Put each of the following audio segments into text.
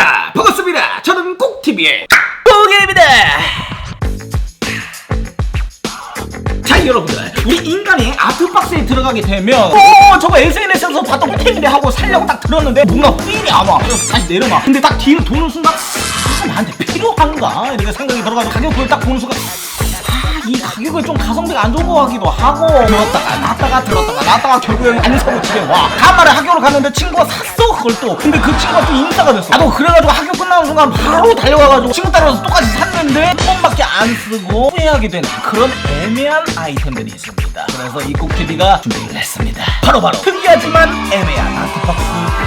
자, 반갑습니다. 저는 꼭TV의 꼭입니다. 자, 여러분들. 우리 인간이 아트박스에 들어가게 되면 어, 저거 SNS에서 봤던 템인데 하고 살려고 딱 들었는데 뭔가 필이 안 와. 다시 내려놔. 근데 딱 뒤를 도는 순간 아, 나한테 필요한가? 이렇게 생각이 들어가지고 가격표를 딱 보는 순간 가격은 좀 가성비가 안 좋은 것 같기도 하고. 들었다가 놨다가 들었다가 놨다가 결국엔 안 사고 집에 와. 간만에 학교를 갔는데 친구가 샀어 그걸 또. 근데 그 친구가 또 인싸가 됐어. 나도 그래가지고 학교 끝나는 순간 바로 달려가가지고 친구 따라서 똑같이 샀는데 한 번밖에 안 쓰고 후회하게 되는 그런 애매한 아이템들이 있습니다. 그래서 이 꼭TV가 준비를 했습니다. 바로 바로. 특이하지만 애매한 아트박스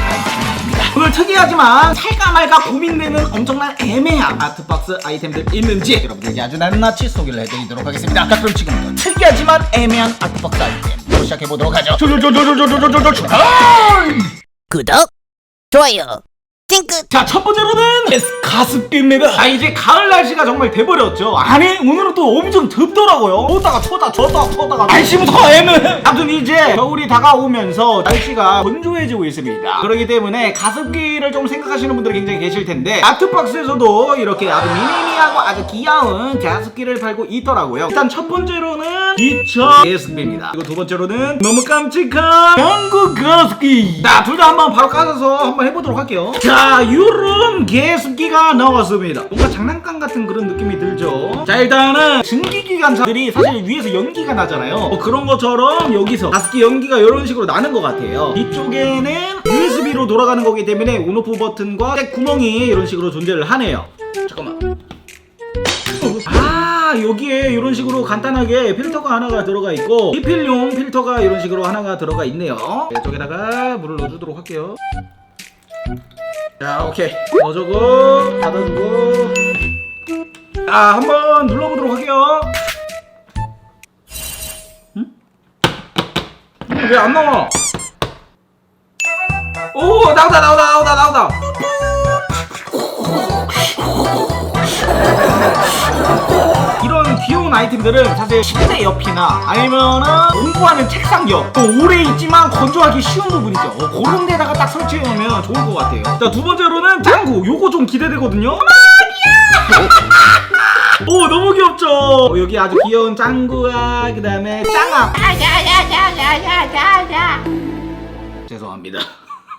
오늘 특이하지만 살까 말까 고민되는 엄청난 애매한 아트박스 아이템들 있는지 여러분들에게 아주 낱낱이 소개를 해드리도록 하겠습니다. 자 그럼 지금부터 특이하지만 애매한 아트박스 아이템 시작해보도록 하죠. 조조조조조조조조조 출발 구독, 좋아요, 찡긋. 자, 첫 번째로는 가습기입니다. 아, 이제 가을 날씨가 정말 돼버렸죠. 아니, 오늘은 또 엄청 덥더라고요. 덥다가 춥다, 춥다가 춥다가. 날씨부터 애매. 아무튼 이제 겨울이 다가오면서 날씨가 건조해지고 있습니다. 그렇기 때문에 가습기를 좀 생각하시는 분들이 굉장히 계실 텐데, 아트박스에서도 이렇게 아주 미니미하고 아주 귀여운 가습기를 팔고 있더라고요. 일단 첫 번째로는 기차 가습기입니다. 그리고 두 번째로는 너무 깜찍한 한국 가습기. 자, 둘 다 한번 바로 까서 한번 해보도록 할게요. 자, 요런 개습기가 나왔습니다. 뭔가 장난감 같은 그런 느낌이 들죠. 자, 일단은 증기기관차들이 사실 위에서 연기가 나잖아요. 뭐 그런 것처럼 여기서 가습기 연기가 이런 식으로 나는 것 같아요. 뒤쪽에는 USB로 돌아가는 거기 때문에 온오프 버튼과 색 구멍이 이런 식으로 존재를 하네요. 잠깐만. 아 여기에 이런 식으로 간단하게 필터가 하나가 들어가 있고 리필용 필터가 이런 식으로 하나가 들어가 있네요 이쪽에다가 물을 넣어주도록 할게요 자 오케이. 넣어주고 닫아주고. 자 한번 눌러보도록 할게요. 응? 왜 안 나와? 오 나오다 나오다 나오다 나오다 아이템들은 사실 침대 옆이나 아니면은 공부하는 책상 옆 어, 오래 있지만 건조하기 쉬운 부분이죠. 어, 그런 데다가 딱 설치해놓으면 좋을 것 같아요. 자 두 번째로는 짱구. 요거 좀 기대되거든요. 오 너무 귀엽죠? 어, 여기 아주 귀여운 짱구와 그 다음에 짱아. 죄송합니다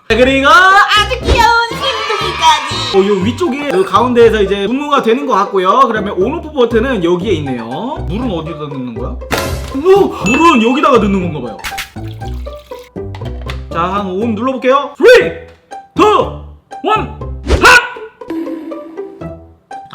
그리고 아주 귀여운 흰둥이까지. 어, 요 위쪽에 그 가운데에서 이제 분무가 되는 것 같고요. 그다음에 온오프 버튼은 여기에 있네요. 물은 어디다 넣는 거야? 오! 물은 여기다가 넣는 건가 봐요. 자, 한 5분 눌러볼게요. 3, 2, 1,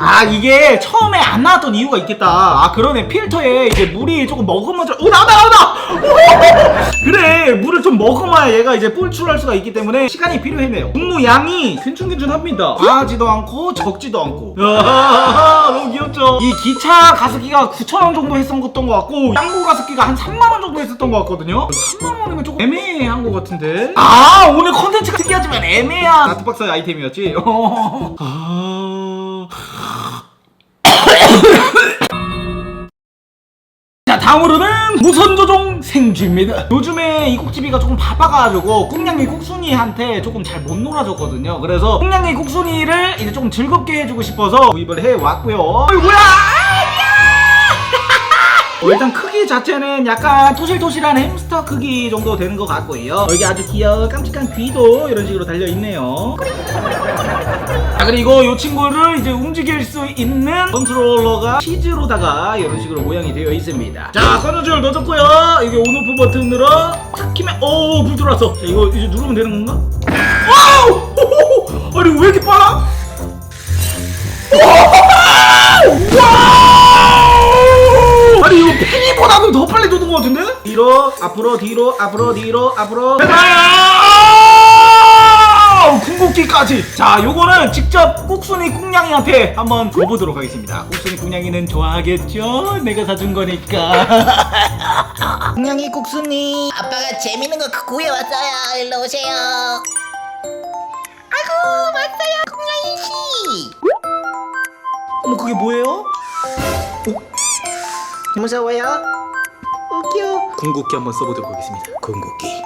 아 이게 처음에 안 나왔던 이유가 있겠다. 아 그러네. 필터에 이제 물이 조금 머금어져. 오 나온다 나온다! 오! 그래. 물을 좀 머금어야 얘가 이제 뿔출할 수가 있기 때문에 시간이 필요했네요. 분무 양이 괜찮괜찮합니다. 과하지도 않고 적지도 않고. 아, 너무 귀엽죠? 이 기차 가습기가 9,000원 정도 했었던 것 같고 짱구 가습기가 한 3만원 정도 했었던 것 같거든요? 3만원이면 조금 애매한 것 같은데? 아 오늘 컨텐츠가 특이하지만 애매한. 아트박스 아이템이었지 생쥐입니다. 요즘에 이 꼭지비가 조금 바빠가지고 꽁냥이 꼭순이한테 조금 잘 못 놀아줬거든요. 그래서 꽁냥이 꼭순이를 이제 조금 즐겁게 해주고 싶어서 구입을 해왔고요. 어이구야! 어, 일단 크기 자체는 약간 토실토실한 햄스터 크기 정도 되는 것 같고요. 여기 아주 귀여운 깜찍한 귀도 이런 식으로 달려있네요 자 그리고 이 친구를 이제 움직일 수 있는 컨트롤러가 치즈로다가 이런 식으로 모양이 되어 있습니다 자 컨트롤 넣어줬고요 여기 온오프 버튼으로 탁 키면 오불 들어왔어 자 이거 이제 누르면 되는 건가? 와우! 아니 왜 이렇게 빨라? 와우! 아니 이거 팽이보다도 더 빨리 도는 것 같은데? 뒤로 앞으로 뒤로 앞으로 뒤로 앞으로 아우, 궁극기까지 자 요거는 직접 꾹순이 꿍냥이한테 한번 줘보도록 하겠습니다 꾹순이 꿍냥이는 좋아하겠죠? 내가 사준 거니까 냥이 국수님. 아빠가 재밌는 거 구해왔어요. 일로 오세요. 아이고, 왔어요. 콩냥이 씨. 어머 그게 뭐예요? 무서워요? 웃겨. 궁극기 한번 써보도록 하겠습니다 궁극기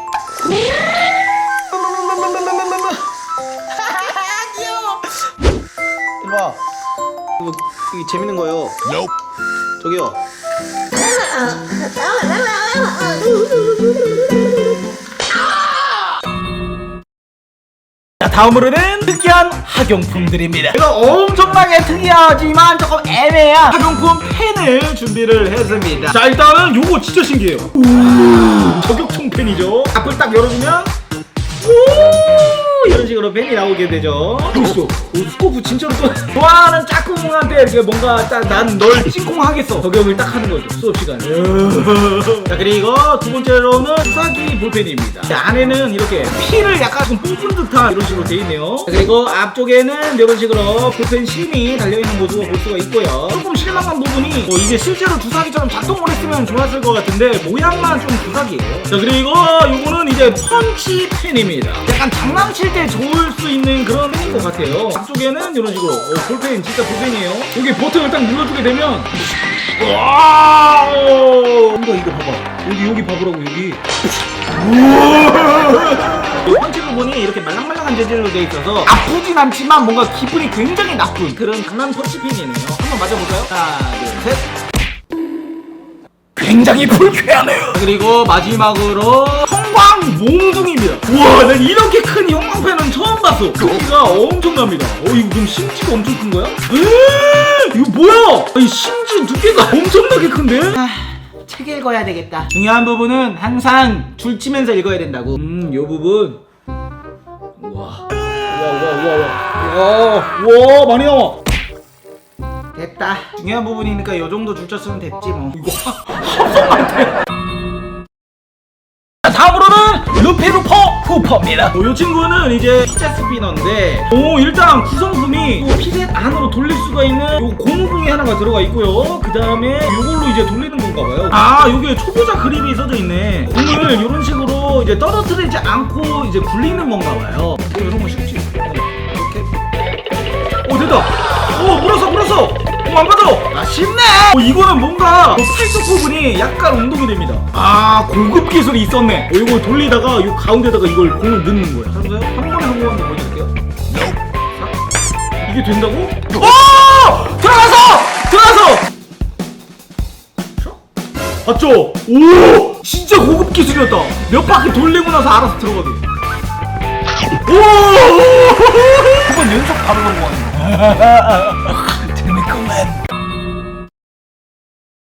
이거 재밌는 거요. 저기요. 자 다음으로는 특이한 학용품들입니다. 이거 엄청나게 특이하지만 조금 애매한 학용품 펜을 준비를 했습니다. 자 일단은 요거 진짜 신기해요. 오 저격총 펜이죠? 앞을 딱 열어주면 오 이런 식으로 펜이 나오게 되죠. 보시죠. 오, 스코프 진짜로 또 좋아하는 짝꿍한테 이렇게 뭔가 딱 난널 찡콩하겠어. 저격을 딱 하는 거죠 수업 시간에. 자 그리고 두 번째로는 수사기 볼펜입니다. 자, 안에는 이렇게 피를 약간 좀 뽑은 듯한 이런 식으로 되어 있네요. 자, 그리고 앞쪽에는 이런 식으로 볼펜 심이 달려있는 모습을 볼 수가 있고요. 조금 실망한 부분이 뭐 이게 실제로 주사기처럼 작동을 했으면 좋았을 것 같은데 모양만 좀 주사기예요. 자 그리고 요거는 이제 펀치 펜입니다. 약간 장난칠 때 좋을 수 있는 그런 펜인 것 같아요. 앞쪽에는 이런 식으로. 어, 볼펜 진짜 볼펜이에요. 여기 버튼을 딱 눌러주게 되면. 와우! 이거 이거 봐봐. 여기 여기 봐보라고 여기. 이 펀치 부분이 이렇게 말랑말랑한 재질로 되어 있어서 아프진 않지만 뭔가 기분이 굉장히 나쁜 그런 강한 펀치핀이네요. 한번 맞아볼까요? 하나 둘셋. 굉장히 불쾌하네요. 그리고 마지막으로 형광 몽둥이입니다. 우와 난 이렇게 큰 형광펜은 처음 봤어. 크기가 엄청납니다. 어 이거 그럼 심지가 엄청 큰 거야? 에이, 이거 뭐야? 아니 심지 두께가 엄청나게 큰데? 책 읽어야 되겠다. 중요한 부분은 항상 줄 치면서 읽어야 된다고. 음 요 부분. 우와. 우와 우와 우와. 우와 우와 많이 나와. 됐다. 중요한 부분이니까 요 정도 줄 쳤으면 됐지 뭐. 이거. 합성만 돼 루피루퍼 후퍼입니다. 어, 이 친구는 이제 피자 스피너인데, 오 일단 구성품이 요 피셋 안으로 돌릴 수가 있는 요 고무봉이 하나가 들어가 있고요. 그 다음에 요걸로 이제 돌리는 건가 봐요. 아, 여기에 초보자 그립이 써져 있네. 공을 이런 식으로 이제 떨어뜨리지 않고 이제 굴리는 건가 봐요. 어, 이런 거 쉽지. 어, 이렇게. 오 됐다. 오 물었어 물었어. 오 안 받아. 아 쉽네. 어, 이거는 뭔가 그 팔뚝 부분이 약간 운동이 됩니다. 아 고급 기술이 있었네. 어, 이거 돌리다가 이 가운데다가 이걸 공을 넣는 거야. 한번 한 번에 성공한 거 보여드릴게요. 자, 이게 된다고? 오 들어가서 들어가서. 자, 봤죠? 오 진짜 고급 기술이었다. 몇 바퀴 돌리고 나서 알아서 들어가도. 오! 한번 연속 바로 넘어가는 거.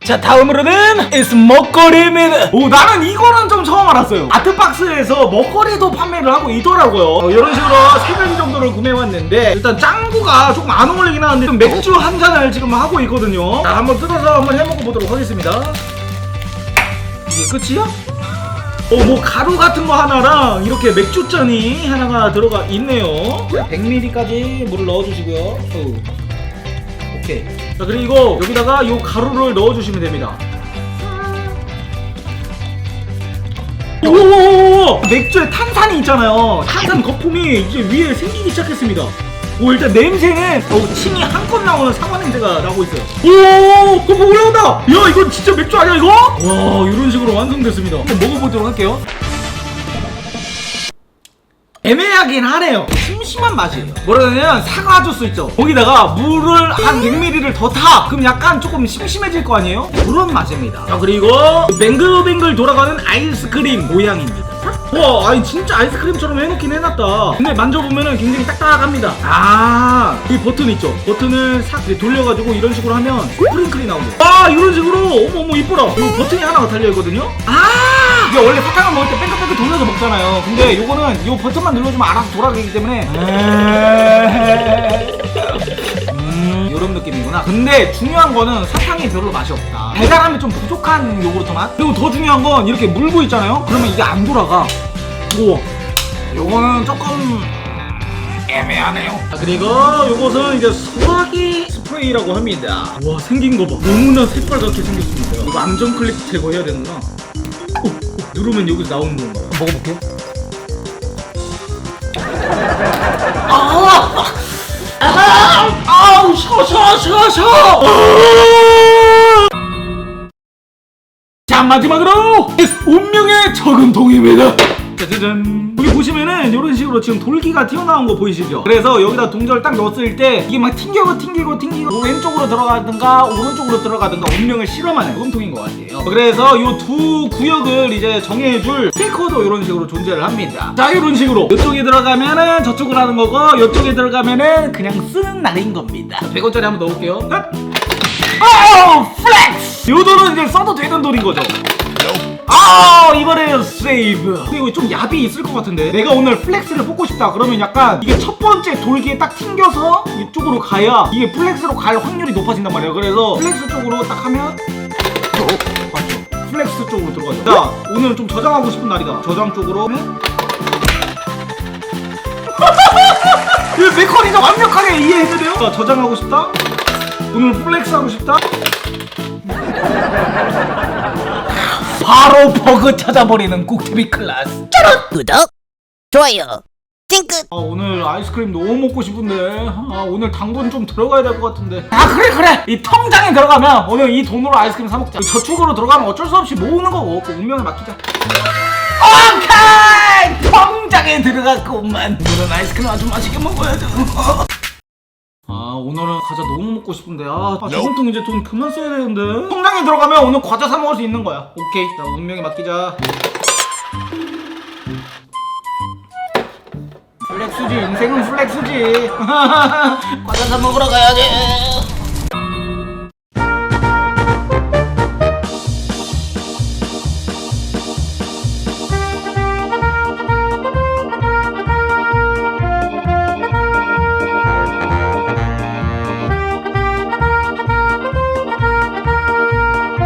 자 다음으로는 is 먹거리입니다 오 나는 이거는 좀 처음 알았어요 아트박스에서 먹거리도 판매를 하고 있더라고요 어, 이런 식으로 세 가지 정도를 구매해왔는데 일단 짱구가 조금 안 어울리긴 하는데 좀 맥주 한 잔을 지금 하고 있거든요 자 한번 뜯어서 한번 해먹어 보도록 하겠습니다 이게 끝이야? 어, 뭐 가루 같은 거 하나랑 이렇게 맥주잔이 하나가 들어가 있네요. 자, 100ml까지 물을 넣어주시고요. 어우. 오케이. 자, 그리고 여기다가 요 가루를 넣어주시면 됩니다. 오! 맥주에 탄산이 있잖아요. 탄산 거품이 이제 위에 생기기 시작했습니다. 오 일단 냄새는 어, 침이 한껏 나오는 사과 냄새가 나고 있어요. 오, 그거 올라온다. 야 이건 진짜 맥주 아니야 이거? 와 이런 식으로 완성됐습니다. 한번 먹어보도록 할게요. 애매하긴 하네요. 심심한 맛이에요. 뭐라 해야 되냐면 사과 주스 있죠. 거기다가 물을 한 100ml를 더 타. 그럼 약간 조금 심심해질 거 아니에요? 그런 맛입니다. 자 그리고 뱅글뱅글 돌아가는 아이스크림 모양입니다. 와, 아니 진짜 아이스크림처럼 해놓긴 해놨다. 근데 만져보면은 굉장히 딱딱합니다. 아, 이 버튼 있죠? 버튼을 싹 돌려가지고 이런 식으로 하면 스프링클이 나오네요. 아, 이런 식으로 어머 어머 이뻐라. 이 버튼이 하나가 달려 있거든요. 아, 이게 원래 사탕을 먹을 때 뺑글뺑글 돌려서 먹잖아요. 근데 요거는 이 버튼만 눌러주면 알아서 돌아가기 때문에. 음, 이런 느낌이구나. 근데 중요한 거는 사탕이 별로 맛이 없다. 달달함이 좀 부족한 요구르트 맛. 그리고 더 중요한 건 이렇게 물고 있잖아요. 그러면 이게 안 돌아가. 오, 요거는 조금 애매하네요. 자, 그리고 요것은 이제 소화기 스프레이라고 합니다. 와 생긴 거 봐. 너무나 새빨갛게 생겼습니다. 이거 안전 클릭 제거해야. 오, 오, 누르면 여기서 나오는 건가요? 먹어볼게요. 아! 아! 아우 셔 셔 셔 셔. 자 마지막으로 운명의 저금통입니다. 짜자잔 여기 보시면은 이런 식으로 지금 돌기가 튀어나온 거 보이시죠? 그래서 여기다 동전을 딱 넣었을 때 이게 막 튕기고 튕기고 튕기고 뭐 왼쪽으로 들어가든가 오른쪽으로 들어가든가 운명을 실험하는 그런 것 같아요. 그래서 이 두 구역을 이제 정해줄 스티커도 이런 식으로 존재를 합니다. 자 이런 식으로. 이쪽에 들어가면은 저쪽을 하는 거고 이쪽에 들어가면은 그냥 쓰는 날인 겁니다. 100원짜리 한번 넣어볼게요. 오 플렉스! 요 돈은 이제 써도 되는 돈인 거죠 아 이번에는 세이브. 그리고 좀 야비 있을 것 같은데? 내가 오늘 플렉스를 뽑고 싶다. 그러면 약간 이게 첫 번째 돌기에 딱 튕겨서 이쪽으로 가야 이게 플렉스로 갈 확률이 높아진단 말이에요 그래서 플렉스 쪽으로 딱 하면 맞죠? 플렉스 쪽으로 들어가죠. 자 오늘 좀 저장하고 싶은 날이다. 저장 쪽으로 하면 이 메커니즘 완벽하게 이해했는데요? 자 저장하고 싶다. 오늘 플렉스 하고 싶다 바로 버그 찾아버리는 꾹TV 클래스. 구독, 좋아요, 찡긋. 아 오늘 아이스크림 너무 먹고 싶은데. 아 오늘 당분 좀 들어가야 될 것 같은데. 아 그래 그래! 이 통장에 들어가면 오늘 이 돈으로 아이스크림 사 먹자. 저축으로 들어가면 어쩔 수 없이 모으는 거고. 그 운명에 맡기자. 오케이! 통장에 들어갔구만. 오늘은 아이스크림 아주 맛있게 먹어야죠. 아 오늘은 과자 너무 먹고 싶은데 아, 아 저번 통 이제 돈 그만 써야 되는데. 통장에 들어가면 오늘 과자 사 먹을 수 있는 거야. 오케이. 자 운명에 맡기자. 플렉스지. 인생은 플렉스지. 과자 사 먹으러 가야지